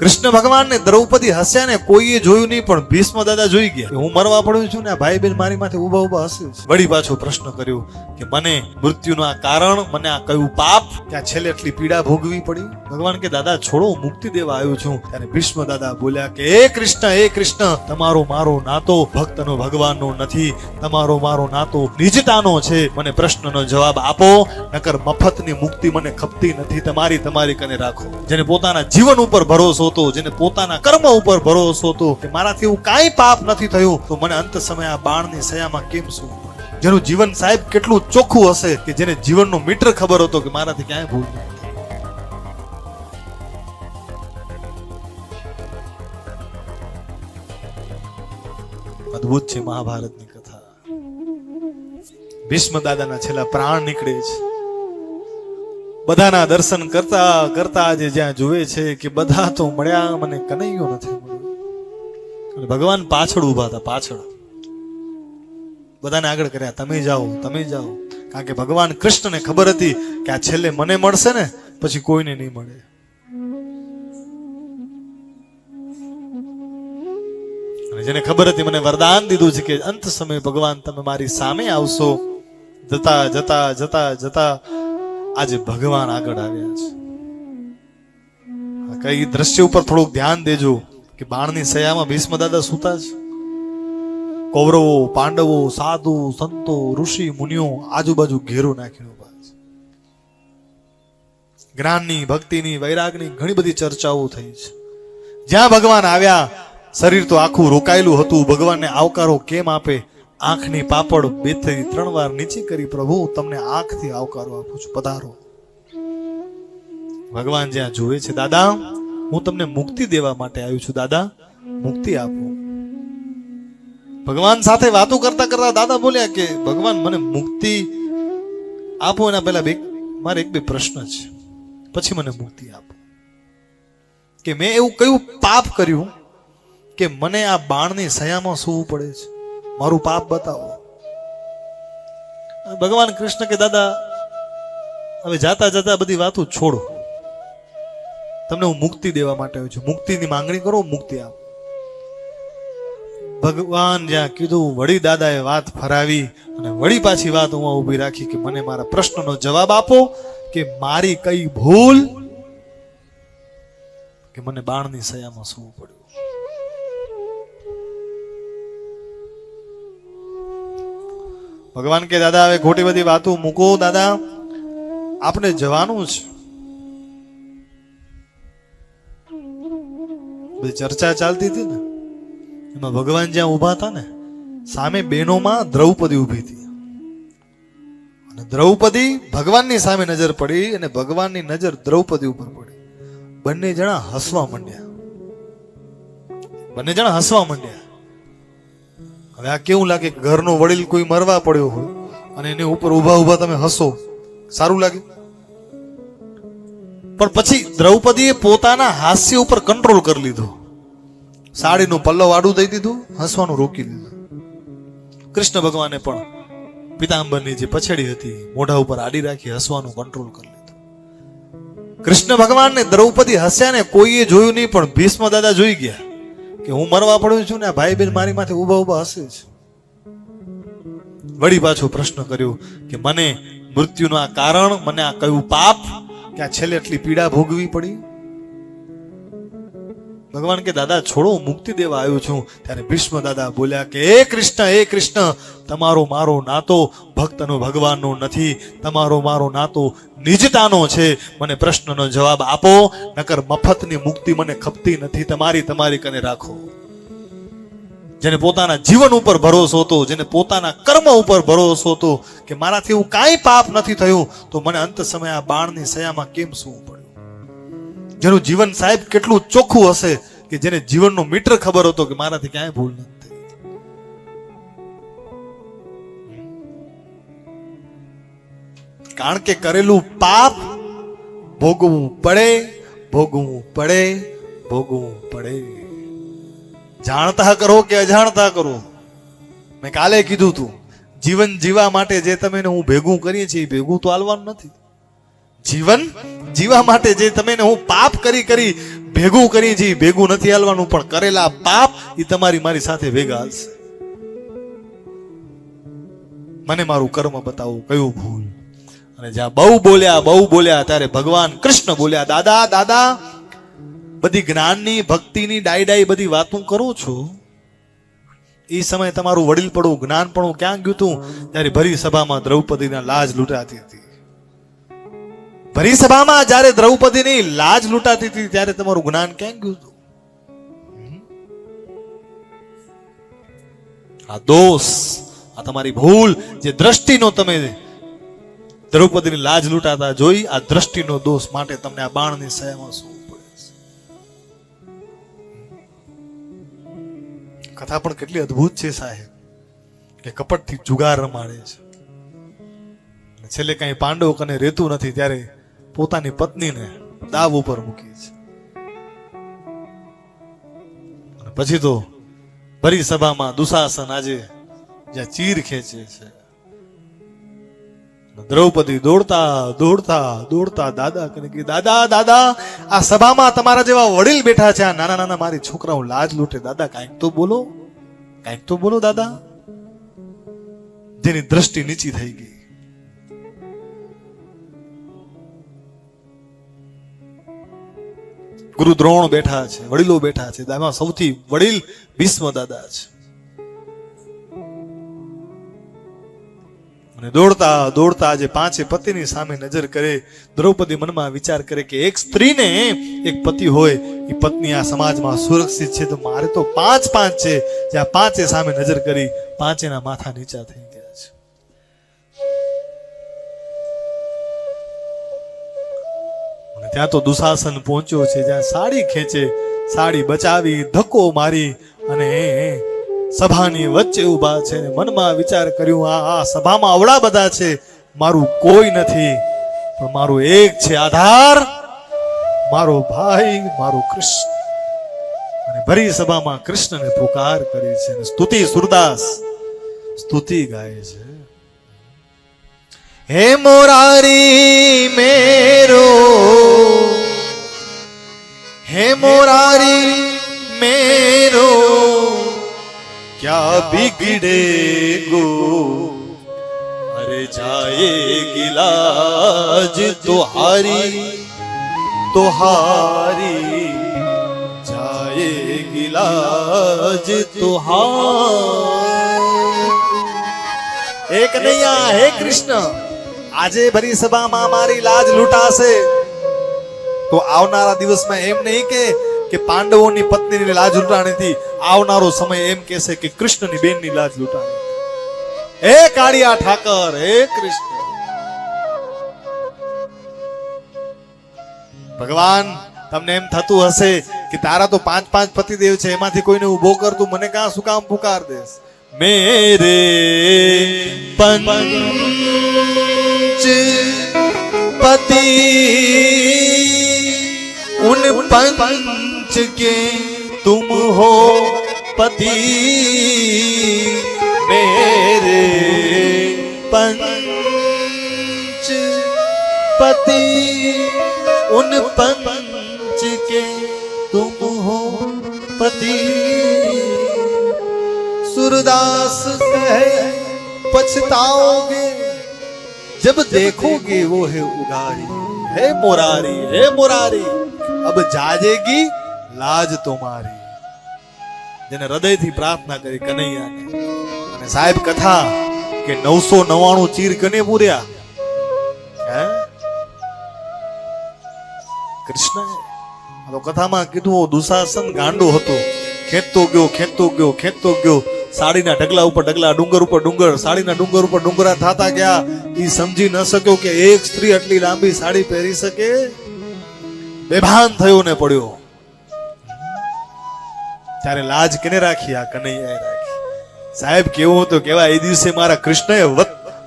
કૃષ્ણ ભગવાન ને દ્રૌપદી હસ્યા ને કોઈએ જોયું નહીં, પણ ભીષ્મ દાદા જોઈ ગયા. હું મરવા પડ્યો છું ને ભાઈ બેન મારી માથે ઊભા ઊભા હસ્યું. વળી પાછો પ્રશ્ન કર્યો કે મને મૃત્યુનું આ કારણ, મને આ કયું પાપ? ત્યાં છેલ્લે એટલી પીડા ભોગવી પડી. ભગવાન કે, દાદા, છોડો મુક્તિ દેવા આવ્યો છું. ત્યારે ભીષ્મ દાદા બોલ્યા કે, હે કૃષ્ણ હે કૃષ્ણ, તમારો મારો નાતો ભક્તનો ભગવાનનો નથી. તમારો મારો નાતો નિજતાનો છે. મને પ્રશ્નનો જવાબ આપો, નકર મફતની મુક્તિ મને ખપતી નથી. તમારી તમારી કને રાખો. જેને પોતાના જીવન ઉપર ભરોસો હતો, જેને પોતાના કર્મ ઉપર ભરોસો હતો કે મારાથી એવું કાંઈ પાપ નથી થયું, તો મને અંત સમય આ બાણની સયામાં કેમ શું? જેનું જીવન સાહેબ કેટલું ચોખ્ખું હશે કે જેને જીવનનો મીટર ખબર હતો કે મારાથી ક્યાંય ભૂલ અદ્ભુત છે મહાભારતની કથા. ભીષ્મ દાદાના છેલ્લા પ્રાણ નીકળે છે. બધાના દર્શન કરતા કરતા આજે જ્યાં જુએ છે કે બધા તો મળ્યા, મને કનૈયો નથી મળ્યો. ભગવાન પાછળ ઊભા હતા, પાછળ. બધાને આગળ કર્યા, તમે જાઓ તમે જાઓ. કારણ કે ભગવાન કૃષ્ણને ખબર હતી કે આ છેલ્લે મને મળશે ને, પછી કોઈને નહીં મળે. અને જેને ખબર હતી, મને વરદાન દીધું છે કે અંત સમયે ભગવાન તમે મારી સામે આવશો. જતા જતા જતા જતા આજે ભગવાન આગળ આવ્યા છે. કઈ દ્રશ્ય ઉપર થોડુંક ધ્યાન દેજો કે બાણની સયામાં ભીષ્મ દાદા સુતા છે. કૌરવો, પાંડવો, સાધુ, સંતો, ઋષિ, મુનિઓ આજુબાજુ ઘેરો ઊભા છે. જ્ઞાનની, ભક્તિની, વૈરાગની ઘણી બધી ચર્ચાઓ થઈ છે. જ્યાં ભગવાન આવ્યા, શરીર તો આખું રોકાયેલું હતું. ભગવાનને આવકારો કેમ આપે? આંખની પાપડ બેથી ત્રણ વાર નીચી કરી, પ્રભુ તમને આંખથી આવકારો આપું છું, પધારો. ભગવાન જ્યાં જુએ છે, દાદા, હું તમને મુક્તિ દેવા માટે આવ્યું છું, દાદા, મુક્તિ આપો. ભગવાન સાથે વાતો કરતા કરતા દાદા બોલ્યા કે, ભગવાન, મને મુક્તિ આપો. એના પહેલા બે મારે એક બે પ્રશ્ન છે. પછી મને મુક્તિ આપો. કે મેં એવું કયું પાપ કર્યું કે મને આ બાણની સયામાં સૂવું પડે છે? મારું પાપ બતાવો. ભગવાન કૃષ્ણ કે, દાદા, હવે જાતા જાતા બધી વાતો છોડો. તમને હું મુક્તિ દેવા માટે આવ્યો છું. મુક્તિની માંગણી કરો, મુક્તિ આપ. ભગવાન જ્યાં કીધું, વળી દાદાએ વાત ફરાવી અને વળી પાછી વાત હું ઊભી રાખી કે મને મારા પ્રશ્નનો જવાબ આપો કે મારી કઈ ભૂલ કે મને બાણની સયામાં સુવું પડ્યું. ભગવાન કે, દાદા, હવે ખોટી બધી વાતો મૂકો, દાદા. આપણે જવાનું છે ચર્ચા ચાલતી હતી ને, એમાં ભગવાન જ્યાં ઊભા હતા ને, સામે બહેનોમાં દ્રૌપદી ઊભી હતી. અને દ્રૌપદી ભગવાનની સામે નજર પડી અને ભગવાનની નજર દ્રૌપદી ઉપર પડી. બંને જણા હસવા માંડ્યા. બંને જણા હસવા માંડ્યા. હવે આ કેવું લાગે ઘરનો વડીલ કોઈ મરવા પડ્યો હોય અને એની ઉપર ઊભા ઊભા તમે હસો? સારું લાગે? પણ પછી દ્રૌપદીએ પોતાના હાસ્ય ઉપર કંટ્રોલ કરી લીધો. સાડીનું પલ્લવ આડું દઈ દીધું, હસવાનું રોકી દીધું. કૃષ્ણ ભગવાને પણ પિતાંબરની જે પછડી હતી, મોઢા ઉપર આડી રાખી હસવાનું કંટ્રોલ કરી લીધું. કૃષ્ણ ભગવાનને દ્રૌપદી હસ્યા ને કોઈએ જોયું નહીં, પણ ભીષ્મ દાદા જોઈ ગયા. કે હું મરવા પડું છું ને ભાઈ બેન મારી માથે ઊભા ઊભા હસે છે. વળી પાછો પ્રશ્ન કર્યો કે મને મૃત્યુનું આ કારણ, મને આ કયું પાપ, કે આ છેલ્લે એટલી પીડા ભોગવી પડી? ભગવાન કે દાદા, છોડો મુક્તિ દેવા આવ્યો છું. ત્યારે ભીષ્મ દાદા બોલ્યા કે, હે કૃષ્ણ હે કૃષ્ણ, તમારો મારો નાતો ભક્તનો ભગવાનનો નથી. તમારો મારો નાતો નિજતાનો છે. મને પ્રશ્નનો જવાબ આપો, નકર મફતની મુક્તિ મને ખપતી નથી. તમારી તમારી કને રાખો. જેને પોતાના જીવન ઉપર ભરોસો હતો, જેને પોતાના કર્મ ઉપર ભરોસો હતો કે, મારાથી એવું કાંઈ પાપ નથી થયું, તો મને અંત સમય આ બાણની સયામાં કેમ સુવું પડ્યું જેનું જીવન સાહેબ કેટલું ચોખ્ખું હશે કે જેને જીવનનો મીટર ખબર હતો કે મારાથી ક્યાંય ભૂલ નથી કારણ કે કરેલું પાપ ભોગવવું પડે ભોગવવું પડે ભોગવવું પડે. જાણતા કરો કે અજાણતા કરો? મેં કાલે કીધું તું, જીવન જીવવા માટે જે તમે હું ભેગું કરીએ છીએ ભેગું તો હાલવાનું નથી. જીવન જીવા માટે જે તમે હું પાપ કરી કરી ભેગું કરી જી ભેગું નથી હાલવાનું, પણ કરેલા પાપ એ તમારી મારી સાથે ભેગા હાલશે. મને મારું કર્મ બતાવો, કયું ભૂલ? અને જ્યાં બહુ બોલ્યા બહુ બોલ્યા, ત્યારે ભગવાન કૃષ્ણ બોલ્યા, દાદા દાદા, બધી જ્ઞાનની, ભક્તિની ડાઈ ડાઈ બધી વાતું કરું છું? એ સમયે તમારું વડીલપણું જ્ઞાનપણું ક્યાં ગયું હતું ત્યારે ભરી સભામાં દ્રૌપદીના લાજ લૂંટાતી હતી. ભરી સભામાં જ્યારે દ્રૌપદીની લાજ લૂંટાતી હતી, ત્યારે તમારું જ્ઞાન ક્યાં ગયું હતું? આ દોષ, આ તમારી ભૂલ, જે દ્રષ્ટિનો તમે દ્રૌપદીની લાજ લૂંટાતા જોઈ, આ દ્રષ્ટિનો દોષ માટે તમને આ બાણની સહાયમાં શું કથા પણ કેટલી અદ્ભુત છે સાહેબ. કે કપટથી જુગાર રમાડે છે. છેલ્લે કઈ પાંડવ કને રહેતું નથી, ત્યારે પોતાની પત્નીને દાવ ઉપર મૂકી છે. પછી તો ભરી સભામાં દુશાસન આજે જ્યાં ચીર ખેંચે છે. દ્રૌપદી દોડતા દોડતા દોડતા દાદા કને કે, દાદા દાદા, આ સભામાં તમારા જેવા વડીલ બેઠા છે. આ નાના નાના મારી છોકરાઓ લાજ લૂંટે. દાદા, કાંઈક તો બોલો, કાંઈક તો બોલો, દાદા. જેની દ્રષ્ટિ નીચી થઈ ગઈ. ગુરુ દ્રોણ બેઠા છે, વડીલો બેઠા છે, એમાં સૌથી વડીલ ભીષ્મ દાદા છે. અને દોડતા દોડતા આજે પાંચે પતિની સામે નજર કરે, દ્રૌપદી મનમાં વિચાર કરે કે એક સ્ત્રીને એક પતિ હોય, એ પત્ની આ સમાજમાં સુરક્ષિત છે, તો મારે તો પાંચ પાંચ છે જ્યાં પાંચે સામે નજર કરી, પાંચેના માથા નીચા થઈ ત્યાં તો દુશાસન પહોંચ્યો છે, જ્યાં સાડી ખેંચે, સાડી બચાવી, ધક્કો મારી અને સભાની વચ્ચે ઊભા છે મનમાં વિચાર કર્યું, આ આ સભામાં અવળા બધા છે, મારું કોઈ નથી, પણ મારું એક છે આધાર, મારો ભાઈ, મારો કૃષ્ણ. અને ભરી સભામાં કૃષ્ણને પુકાર કરી છે સ્તુતિ સુરદાસ સ્તુતિ ગાય છે. હે મોરારી મેરો क्या बिगड़े गो अरे जाएगी लाज तो हारी तो हारी जाएगी लाज तो हारी એક નૈયા હે કૃષ્ણ આજે ભરી સભામાં મારી લાજ લૂંટાશે તો આવનારા દિવસમાં એમ નહીં કે કે પાંડવોની પત્નીની લાજ લૂંટાણી આવનારો સમય એમ કહેશે કે કૃષ્ણની બેનની લાજ લૂંટાણી. હે કાળિયા ઠાકર, હે કૃષ્ણ. ભગવાન, તમને એમ થતું હશે કે તારા તો પાંચ પાંચ પતિદેવ છે, એમાંથી કોઈને ઊભો કર તું, મને કાં શું કામ પુકાર દેશ? મેરે પંચ પતિ, ઉન પંચ पंच के तुम हो पति। मेरे पंच पति, उन पंच के तुम हो पति। सूरदास कहे, पछताओगे? जब देखोगे वो है उगारी, है मुरारी है मुरारी। अब जाजेगी લાજ તમારી જેને હૃદયથી પ્રાર્થના કરી કનૈયાને. અને સાહેબ કથા કે નવસો નવાણું ચીર કને પૂર્યા? હે? કૃષ્ણ કથામાં કીધું દુશાસન, ગાંડો હતો. ખેંચતો ગયો ખેંચતો ગયો ખેંચતો ગયો. સાડીના ઢગલા ઉપર ઢગલા, ડુંગર ઉપર ડુંગર. સાડીના ડુંગર ઉપર ડુંગરા થતા ગયા. એ સમજી ન શક્યો કે એક સ્ત્રી આટલી લાંબી સાડી પહેરી શકે? બેભાન થયો ને પડ્યો. ત્યારે લાજ કેને રાખી આ કનૈયાએ રાખી? સાહેબ, કેવું હતું? કેવા એ દિવસે મારા કૃષ્ણએ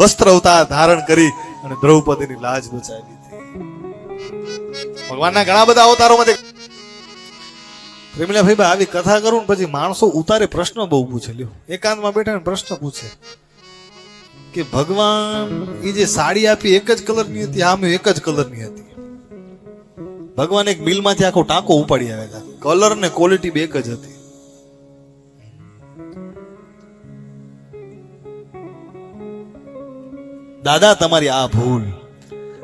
વસ્ત્ર અવતાર ધારણ કરી અને દ્રૌપદીની લાજ બચાવી ભગવાનના ઘણા બધા અવતારોમાં પ્રેમીલા ભાઈ આવી કથા કરું ને પછી માણસો ઉતારે પ્રશ્ન બહુ પૂછે. લ્યો, એકાંતમાં બેઠા ને પ્રશ્ન પૂછે કે ભગવાન એ જે સાડી આપી એક જ કલરની હતી, આમ એક જ કલરની હતી. ભગવાન એક મિલમાંથી આખો ટાંકો ઉપાડી આવ્યા હતા. કલર ને ક્વોલિટી બે એક જ હતી. દાદા, તમારી આ ભૂલ,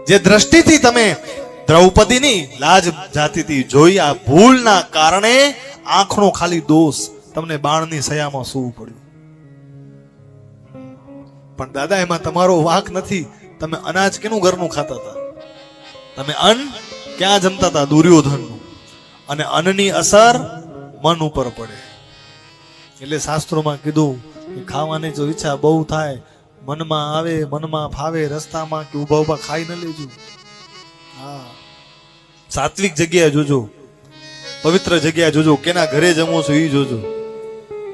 જે દ્રષ્ટિથી તમે દ્રૌપદીની લાજ જાતિથી જોઈ, આ ભૂલના કારણે આંખનો ખાલી દોષ તમને બાણની સયામાં સૂવું પડ્યું. પણ દાદા, એમાં તમારો વાંક નથી. તમે અનાજ કેનું ઘરનું ખાતા હતા? તમે અન્ન ક્યાં જમતા હતા? દુર્યોધનનું. અને અન્નની અસર મન ઉપર પડે. એટલે શાસ્ત્રોમાં કીધું કે ખાવાની જો ઈચ્છા બહુ થાય મનમાં આવે મનમાં ફાવે રસ્તામાં કે ઊભા ઊભા ખાઈ ન લેજો. હા. સાત્વિક જગ્યા જોજો. પવિત્ર જગ્યા જોજો. કેના ઘરે જમો છો એ જોજો.